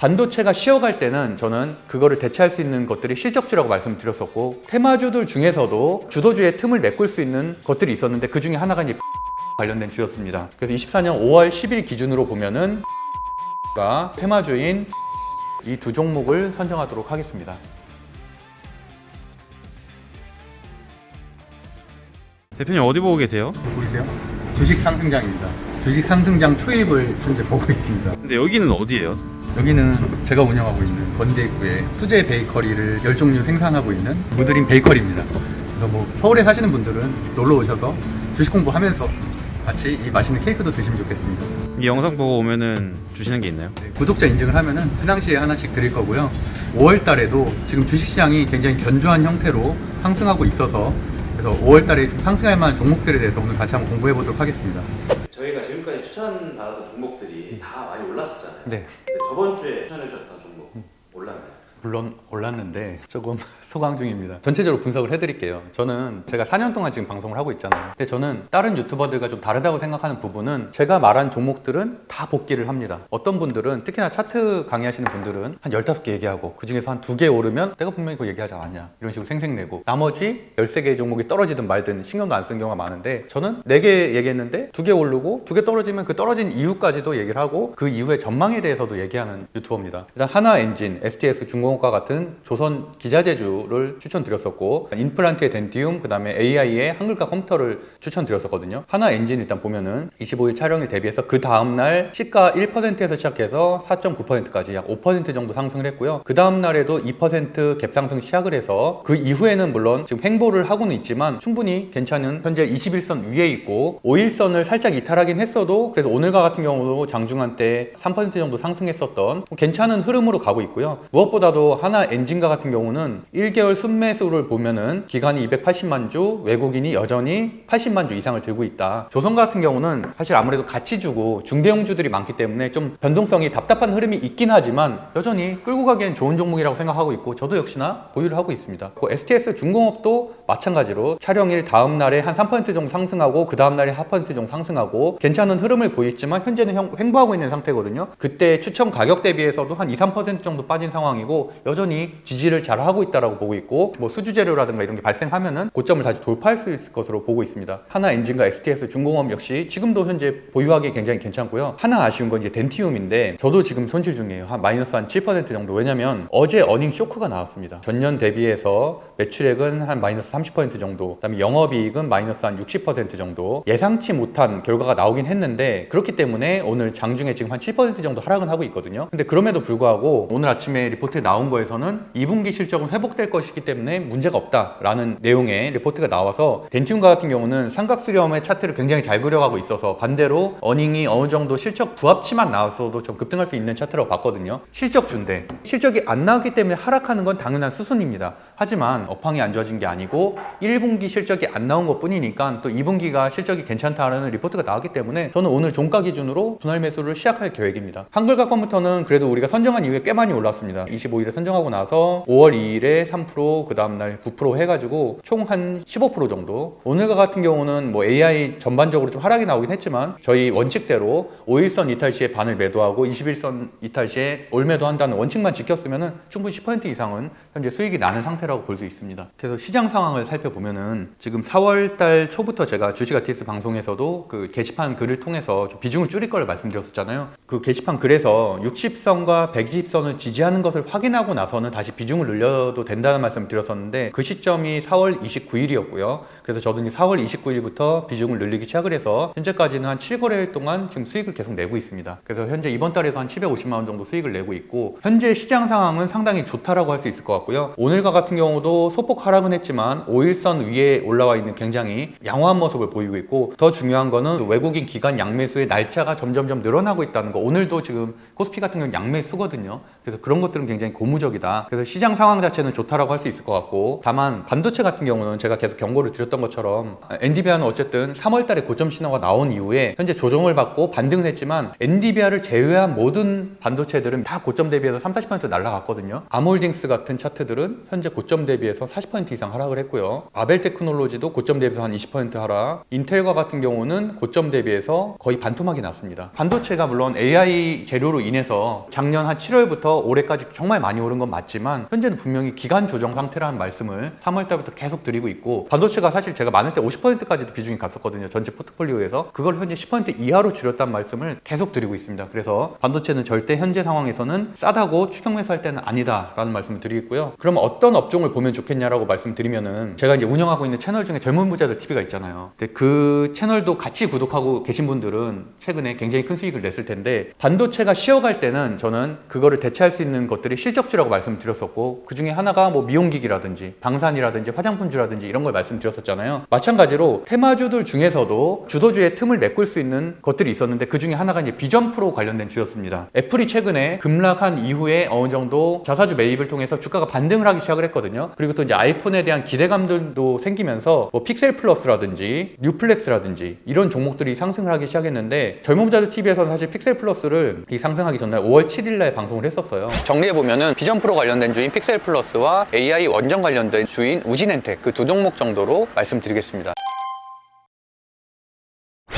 반도체가 쉬어갈 때는 저는 그거를 대체할 수 있는 것들이 실적주라고 말씀드렸었고 테마주들 중에서도 주도주의 틈을 메꿀 수 있는 것들이 있었는데 그 중에 하나가 이제 관련된 주였습니다. 그래서 24년 5월 10일 기준으로 보면은 가 테마주인 이 두 종목을 선정하도록 하겠습니다. 대표님 어디 보고 계세요? 보이세요? 주식 상승장입니다. 주식 상승장 초입을 현재 보고 있습니다. 근데 여기는 어디예요? 여기는 제가 운영하고 있는 건대구의 수제 베이커리를 열 종류 생산하고 있는 무드림 베이커리입니다. 그래서 뭐 서울에 사시는 분들은 놀러 오셔서 주식 공부하면서 같이 이 맛있는 케이크도 드시면 좋겠습니다. 이 영상 보고 오면은 주시는 게 있나요? 네, 구독자 인증을 하면은 평상시에 하나씩 드릴 거고요. 5월 달에도 지금 주식시장이 굉장히 견조한 형태로 상승하고 있어서 그래서 5월 달에 좀 상승할 만한 종목들에 대해서 오늘 같이 한번 공부해 보도록 하겠습니다. 저희가 지금까지 추천받았던 종목들이 다 많이 올랐었잖아요. 네. 근데 저번 주에 추천해 주셨던 종목 올랐나요? 물론 올랐는데 조금 소강 중입니다. 전체적으로 분석을 해드릴게요. 저는 제가 4년 동안 지금 방송을 하고 있잖아요. 근데 저는 다른 유튜버들과 좀 다르다고 생각하는 부분은 제가 말한 종목들은 다 복귀를 합니다. 어떤 분들은 특히나 차트 강의하시는 분들은 한 15개 얘기하고 그 중에서 한 두 개 오르면 내가 분명히 그거 얘기하지 않았냐 이런 식으로 생색내고 나머지 13개의 종목이 떨어지든 말든 신경도 안쓴 경우가 많은데 저는 4개 얘기했는데 두 개 오르고 두 개 떨어지면 그 떨어진 이유까지도 얘기를 하고 그 이후의 전망에 대해서도 얘기하는 유튜버입니다. 일단 하나 엔진, STS 중공업과 같은 조선 기자재주 를 추천드렸었고 인플란트의 덴티움, 그 다음에 AI의 한글과 컴퓨터를 추천드렸었거든요. 하나 엔진 일단 보면은 25일 촬영일 대비해서 그 다음 날 시가 1%에서 시작해서 4.9%까지 약 5% 정도 상승을 했고요. 그 다음 날에도 2% 갭 상승 시작을 해서 그 이후에는 물론 지금 횡보를 하고는 있지만 충분히 괜찮은 현재 21선 위에 있고 5일선을 살짝 이탈하긴 했어도 그래서 오늘과 같은 경우도 장중한 때 3% 정도 상승했었던 괜찮은 흐름으로 가고 있고요. 무엇보다도 하나 엔진과 같은 경우는 1 개월 순매수를 보면은 기간이 280만 주, 외국인이 여전히 80만 주 이상을 들고 있다. 조선 같은 경우는 사실 아무래도 같이 주고 중대형주들이 많기 때문에 좀 변동성이 답답한 흐름이 있긴 하지만 여전히 끌고 가기엔 좋은 종목이라고 생각하고 있고 저도 역시나 보유를 하고 있습니다. 그 STS 중공업도 마찬가지로 촬영일 다음 날에 한 3% 정도 상승하고 그 다음 날에 4% 정도 상승하고 괜찮은 흐름을 보였지만 현재는 형- 횡보하고 있는 상태거든요. 그때 추천 가격 대비해서도 한 2, 3% 정도 빠진 상황이고 여전히 지지를 잘 하고 있다라고 보고 있고 뭐 수주 재료라든가 이런 게 발생하면은 고점을 다시 돌파할 수 있을 것으로 보고 있습니다. 하나 엔진과 STS 중공업 역시 지금도 현재 보유하기 굉장히 괜찮고요. 하나 아쉬운 건 이제 덴티움인데 저도 지금 손실 중이에요. 한 마이너스 한 7% 정도. 왜냐면 어제 어닝 쇼크가 나왔습니다. 전년 대비해서 매출액은 한 마이너스 30% 정도. 그다음에 영업이익은 마이너스 한 60% 정도. 예상치 못한 결과가 나오긴 했는데 그렇기 때문에 오늘 장중에 지금 한 7% 정도 하락은 하고 있거든요. 근데 그럼에도 불구하고 오늘 아침에 리포트에 나온 거에서는 2분기 실적은 회복될 것이기 때문에 문제가 없다라는 내용의 리포트가 나와서 덴티움과 같은 경우는 삼각수렴의 차트를 굉장히 잘 그려가고 있어서 반대로 어닝이 어느 정도 실적 부합치만 나왔어도 좀 급등할 수 있는 차트라고 봤거든요. 실적주인데 실적이 안 나왔기 때문에 하락하는 건 당연한 수순입니다. 하지만 업황이 안 좋아진 게 아니고 1분기 실적이 안 나온 것 뿐이니까 또 2분기가 실적이 괜찮다라는 리포트가 나왔기 때문에 저는 오늘 종가 기준으로 분할 매수를 시작할 계획입니다. 한글과 컴퓨터는 그래도 우리가 선정한 이후에 꽤 많이 올랐습니다. 25일에 선정하고 나서 5월 2일에 3%, 그 다음날 9% 해가지고 총 한 15% 정도. 오늘과 같은 경우는 뭐 AI 전반적으로 좀 하락이 나오긴 했지만 저희 원칙대로 5일선 이탈 시에 반을 매도하고 21선 이탈 시에 올 매도 한다는 원칙만 지켰으면 충분히 10% 이상은 현재 수익이 나는 상태라고 볼 수 있습니다. 그래서 시장 상황을 살펴보면은 지금 4월 달 초부터 제가 주식 아티스트 방송에서도 그 게시판 글을 통해서 좀 비중을 줄일 걸 말씀드렸었잖아요. 그 게시판 글에서 60선과 120선을 지지하는 것을 확인하고 나서는 다시 비중을 늘려도 된다는 말씀을 드렸었는데 그 시점이 4월 29일이었고요. 그래서 저도 이제 4월 29일부터 비중을 늘리기 시작을 해서 현재까지는 한 7거래일 동안 지금 수익을 계속 내고 있습니다. 그래서 현재 이번 달에도 한 750만 원 정도 수익을 내고 있고 현재 시장 상황은 상당히 좋다라고 할 수 있을 것 같고요. 오늘과 같은 경우도 소폭 하락은 했지만 5일선 위에 올라와 있는 굉장히 양호한 모습을 보이고 있고 더 중요한 거는 외국인 기관 양매수의 날짜가 점점점 늘어나고 있다는 거. 오늘도 지금 코스피 같은 경우는 양매수거든요. 그래서 그런 것들은 굉장히 고무적이다. 그래서 시장 상황 자체는 좋다라고 할 수 있을 것 같고 다만 반도체 같은 경우는 제가 계속 경고를 드렸던 것처럼 엔디비아는 어쨌든 3월 달에 고점 신호가 나온 이후에 현재 조정을 받고 반등을 했지만 엔디비아를 제외한 모든 반도체들은 다 고점 대비해서 3, 40% 날라갔거든요. 아몰딩스 같은 차트들은 현재 고점 대비해서 40% 이상 하락을 했고요. 아벨 테크놀로지도 고점 대비해서 한 20% 하락. 인텔과 같은 경우는 고점 대비해서 거의 반토막이 났습니다. 반도체가 물론 AI 재료로 인해서 작년 한 7월부터 올해까지 정말 많이 오른 건 맞지만 현재는 분명히 기간 조정 상태라는 말씀을 3월 달부터 계속 드리고 있고 반도체가 사실 제가 많을 때 50%까지도 비중이 갔었거든요. 전체 포트폴리오에서 그걸 현재 10% 이하로 줄였다는 말씀을 계속 드리고 있습니다. 그래서 반도체는 절대 현재 상황에서는 싸다고 추격 매수할 때는 아니다라는 말씀을 드리겠고요. 그럼 어떤 업종을 보면 좋겠냐라고 말씀드리면은 제가 이제 운영하고 있는 채널 중에 젊은 부자들 TV가 있잖아요. 근데 그 채널도 같이 구독하고 계신 분들은 최근에 굉장히 큰 수익을 냈을 텐데 반도체가 쉬어갈 때는 저는 그거를 대체 할 수 있는 것들이 실적주라고 말씀드렸었고 그 중에 하나가 뭐 미용기기라든지 방산이라든지 화장품주라든지 이런 걸 말씀드렸었잖아요. 마찬가지로 테마주들 중에서도 주도주의 틈을 메꿀 수 있는 것들이 있었는데 그 중에 하나가 이제 비전 프로 관련된 주였습니다. 애플이 최근에 급락한 이후에 어느 정도 자사주 매입을 통해서 주가가 반등을 하기 시작을 했거든요. 그리고 또 이제 아이폰에 대한 기대감들도 생기면서 뭐 픽셀 플러스라든지 뉴플렉스라든지 이런 종목들이 상승을 하기 시작했는데 젊은부자들 TV에서는 사실 픽셀 플러스를 이 상승하기 전날 5월 7일날 방송을 했었어요. 정리해 보면은 비전 프로 관련된 주인 픽셀 플러스와 AI 원전 관련된 주인 우진엔텍 그 두 종목 정도로 말씀드리겠습니다.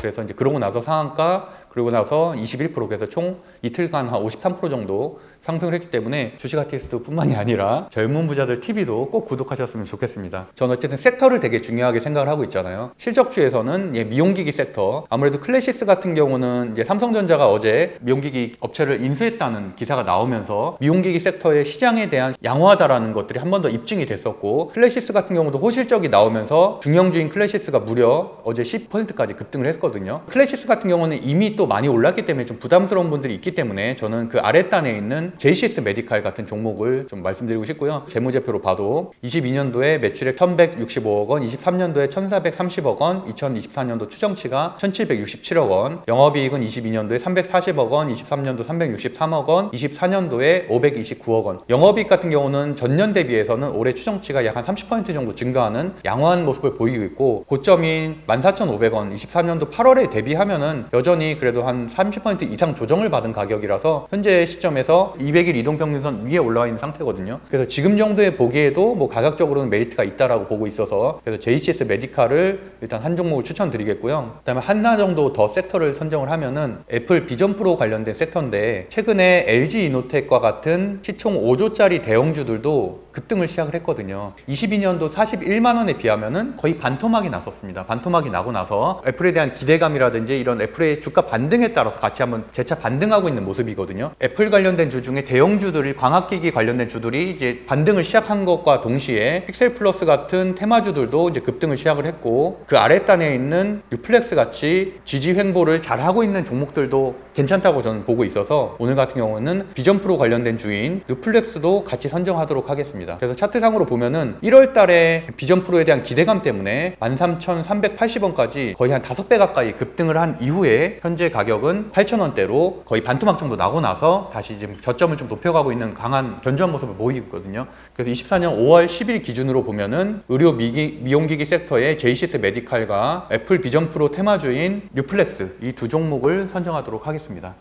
그래서 이제 그러고 나서 상한가 그리고 나서 21% 그래서 총 이틀간 한 53% 정도 상승을 했기 때문에 주식 아티스트 뿐만이 아니라 젊은 부자들 TV도 꼭 구독하셨으면 좋겠습니다. 저는 어쨌든 섹터를 되게 중요하게 생각을 하고 있잖아요. 실적주에서는 예, 미용기기 섹터 아무래도 클래시스 같은 경우는 이제 삼성전자가 어제 미용기기 업체를 인수했다는 기사가 나오면서 미용기기 섹터의 시장에 대한 양호하다라는 것들이 한 번 더 입증이 됐었고 클래시스 같은 경우도 호실적이 나오면서 중형주인 클래시스가 무려 어제 10%까지 급등을 했거든요. 클래시스 같은 경우는 이미 또 많이 올랐기 때문에 좀 부담스러운 분들이 있기 때문에 저는 그 아랫단에 있는 JCS 메디칼 같은 종목을 좀 말씀드리고 싶고요. 재무제표로 봐도 22년도에 매출액 1165억 원, 23년도에 1430억 원, 2024년도 추정치가 1767억 원, 영업이익은 22년도에 340억 원, 23년도 363억 원, 24년도에 529억 원. 영업이익 같은 경우는 전년 대비해서는 올해 추정치가 약 한 30% 정도 증가하는 양호한 모습을 보이고 있고 고점인 14,500원 24년도 8월에 대비하면은 여전히 그래도 한 30% 이상 조정을 받은 가격이라서 현재 시점에서 200일 이동평균선 위에 올라와 있는 상태거든요. 그래서 지금 정도의 보기에도 뭐 가격적으로는 메리트가 있다라고 보고 있어서 그래서 JCS 메디칼을 일단 한 종목을 추천드리겠고요. 그다음에 하나 정도 더 섹터를 선정을 하면은 애플 비전 프로 관련된 섹터인데 최근에 LG 이노텍과 같은 시총 5조짜리 대형주들도 급등을 시작을 했거든요. 22년도 41만 원에 비하면은 거의 반토막이 났었습니다. 반토막이 나고 나서 애플에 대한 기대감이라든지 이런 애플의 주가 반등에 따라서 같이 한번 재차 반등하고 있는 모습이거든요. 애플 관련된 주 중에 대형주들이 광학기기 관련된 주들이 이제 반등을 시작한 것과 동시에 픽셀 플러스 같은 테마주들도 이제 급등을 시작을 했고 그 아랫단에 있는 유플렉스 같이 지지 횡보를 잘 하고 있는 종목들도 괜찮다고 저는 보고 있어서 오늘 같은 경우는 비전 프로 관련된 주인 뉴플렉스도 같이 선정하도록 하겠습니다. 그래서 차트상으로 보면은 1월 달에 비전 프로에 대한 기대감 때문에 13,380원까지 거의 한 5배 가까이 급등을 한 이후에 현재 가격은 8,000원대로 거의 반토막 정도 나고 나서 다시 지금 저점을 좀 높여가고 있는 강한 견조한 모습을 보이고 있거든요. 그래서 24년 5월 10일 기준으로 보면은 의료 미기, 미용기기 섹터의 JCS 메디칼과 애플 비전 프로 테마주인 뉴플렉스 이 두 종목을 선정하도록 하겠습니다.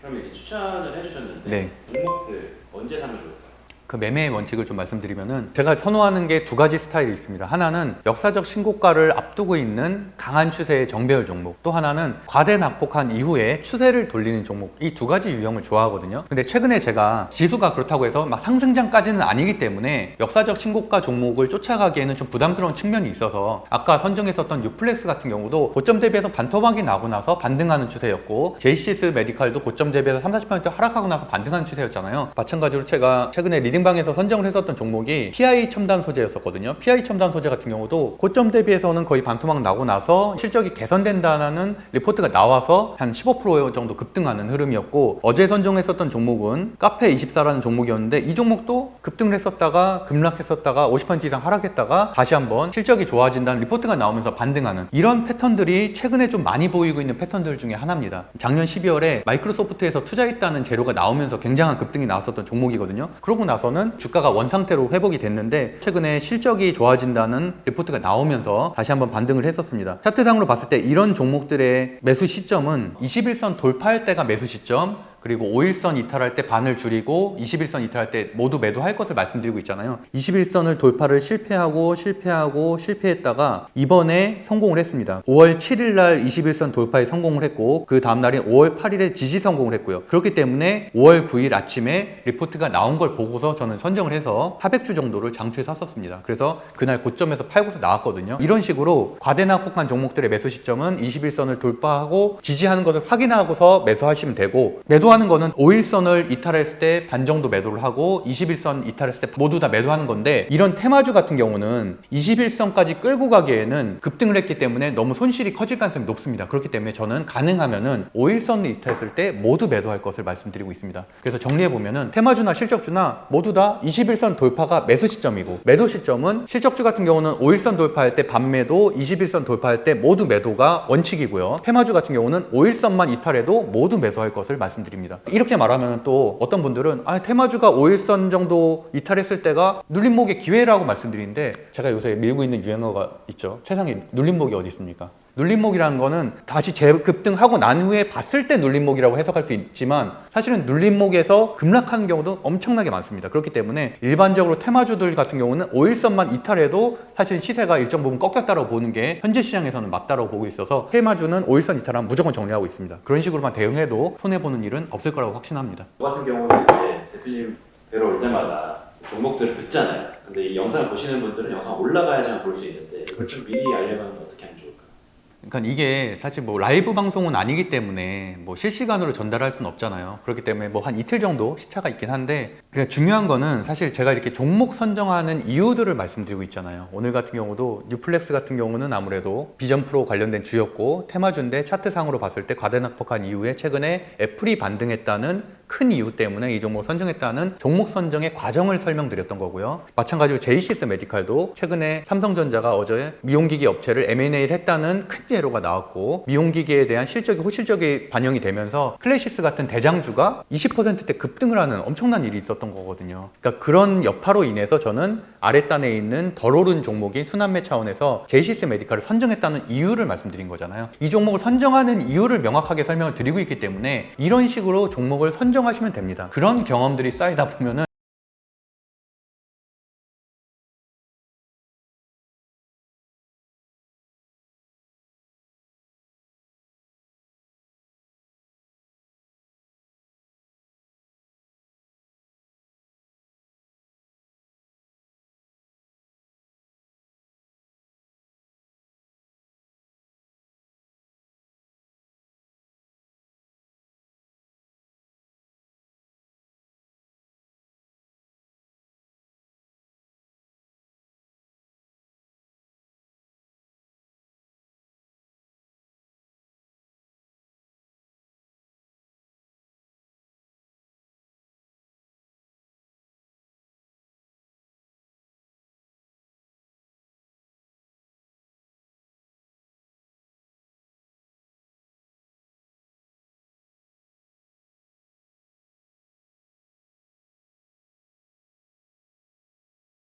그럼 이제 추천을 해주셨는데 네. 종목 들 언제 사면 좋을까요? 그 매매의 원칙을 좀 말씀드리면은 제가 선호하는 게 두 가지 스타일이 있습니다. 하나는 역사적 신고가를 앞두고 있는 강한 추세의 정배열 종목. 또 하나는 과대 낙폭한 이후에 추세를 돌리는 종목. 이 두 가지 유형을 좋아하거든요. 근데 최근에 제가 지수가 그렇다고 해서 막 상승장까지는 아니기 때문에 역사적 신고가 종목을 쫓아가기에는 좀 부담스러운 측면이 있어서 아까 선정했었던 유플렉스 같은 경우도 고점 대비해서 반토막이 나고 나서 반등하는 추세였고 JCS 메디칼도 고점 대비해서 3, 40% 하락하고 나서 반등하는 추세였잖아요. 마찬가지로 제가 최근에 리딩 방에서 선정을 했었던 종목이 PI 첨단 소재였었거든요. PI 첨단 소재 같은 경우도 고점 대비해서는 거의 반토막 나고 나서 실적이 개선된다는 리포트가 나와서 한 15% 정도 급등하는 흐름이었고 어제 선정했었던 종목은 카페24라는 종목이었는데 이 종목도 급등을 했었다가 급락했었다가 50% 이상 하락했다가 다시 한번 실적이 좋아진다는 리포트가 나오면서 반등하는 이런 패턴들이 최근에 좀 많이 보이고 있는 패턴들 중에 하나입니다. 작년 12월에 마이크로소프트에서 투자했다는 재료가 나오면서 굉장한 급등이 나왔었던 종목이거든요. 그러고 나서는 주가가 원상태로 회복이 됐는데 최근에 실적이 좋아진다는 리포트가 나오면서 다시 한번 반등을 했었습니다. 차트상으로 봤을 때 이런 종목들의 매수 시점은 21선 돌파할 때가 매수 시점 그리고 5일선 이탈할 때 반을 줄이고 21선 이탈할 때 모두 매도할 것을 말씀드리고 있잖아요. 21선을 돌파를 실패하고 실패하고 실패했다가 이번에 성공을 했습니다. 5월 7일 날 21선 돌파에 성공을 했고 그 다음 날인 5월 8일에 지지 성공을 했고요. 그렇기 때문에 5월 9일 아침에 리포트가 나온 걸 보고서 저는 선정을 해서 400주 정도를 장초에 샀었습니다. 그래서 그날 고점에서 팔고서 나왔거든요. 이런 식으로 과대낙폭한 종목들의 매수 시점은 21선을 돌파하고 지지하는 것을 확인하고서 매수하시면 되고 매도하 는 거는 5일선을 이탈했을 때 반 정도 매도를 하고 21선 이탈했을 때 모두 다 매도하는 건데 이런 테마주 같은 경우는 21선까지 끌고 가기에는 급등을 했기 때문에 너무 손실이 커질 가능성이 높습니다. 그렇기 때문에 저는 가능하면은 5일선을 이탈했을 때 모두 매도할 것을 말씀드리고 있습니다. 그래서 정리해 보면은 테마주나 실적주나 모두 다 21선 돌파가 매수 시점이고 매도 시점은 실적주 같은 경우는 5일선 돌파할 때 반매도, 21선 돌파할 때 모두 매도가 원칙이고요. 테마주 같은 경우는 5일선만 이탈해도 모두 매수할 것을 말씀드 립니다. 이렇게 말하면 또 어떤 분들은 아, 테마주가 5일선 정도 이탈했을 때가 눌림목의 기회라고 말씀드리는데 제가 요새 밀고 있는 유행어가 있죠. 세상에 눌림목이 어디 있습니까? 눌림목이라는 거는 다시 재급등하고 난 후에 봤을 때 눌림목이라고 해석할 수 있지만 사실은 눌림목에서 급락하는 경우도 엄청나게 많습니다. 그렇기 때문에 일반적으로 테마주들 같은 경우는 5일선만 이탈해도 사실 시세가 일정 부분 꺾였다고 보는 게 현재 시장에서는 맞다고 보고 있어서 테마주는 5일선 이탈하면 무조건 정리하고 있습니다. 그런 식으로만 대응해도 손해보는 일은 없을 거라고 확신합니다. 저 같은 경우는 이제 대표님 뵈러 올 때마다 종목들을 듣잖아요. 근데 이 영상을 보시는 분들은 영상 올라가야지만 볼 수 있는데 이걸 좀 미리 알려면 어떻게 하면 좋을까요? 그러니까 이게 사실 뭐 라이브 방송은 아니기 때문에 뭐 실시간으로 전달할 수는 없잖아요. 그렇기 때문에 뭐 한 이틀 정도 시차가 있긴 한데 그 중요한 거는 사실 제가 이렇게 종목 선정하는 이유들을 말씀드리고 있잖아요. 오늘 같은 경우도 뉴플렉스 같은 경우는 아무래도 비전 프로 관련된 주였고 테마주인데 차트상으로 봤을 때 과대낙폭한 이후에 최근에 애플이 반등했다는 큰 이유 때문에 이 종목을 선정했다는 종목 선정의 과정을 설명드렸던 거고요. 마찬가지로 제이시스 메디칼도 최근에 삼성전자가 어제 미용기기 업체를 M&A를 했다는 큰 예로가 나왔고 미용기기에 대한 실적이 호실적이 반영이 되면서 클래시스 같은 대장주가 20%대 급등을 하는 엄청난 일이 있었던 거거든요. 그러니까 그런 여파로 인해서 저는 아랫단에 있는 덜 오른 종목인 순환매 차원에서 제이시스 메디칼을 선정했다는 이유를 말씀드린 거잖아요. 이 종목을 선정하는 이유를 명확하게 설명을 드리고 있기 때문에 이런 식으로 종목을 선정하시면 됩니다. 그런 경험들이 쌓이다 보면은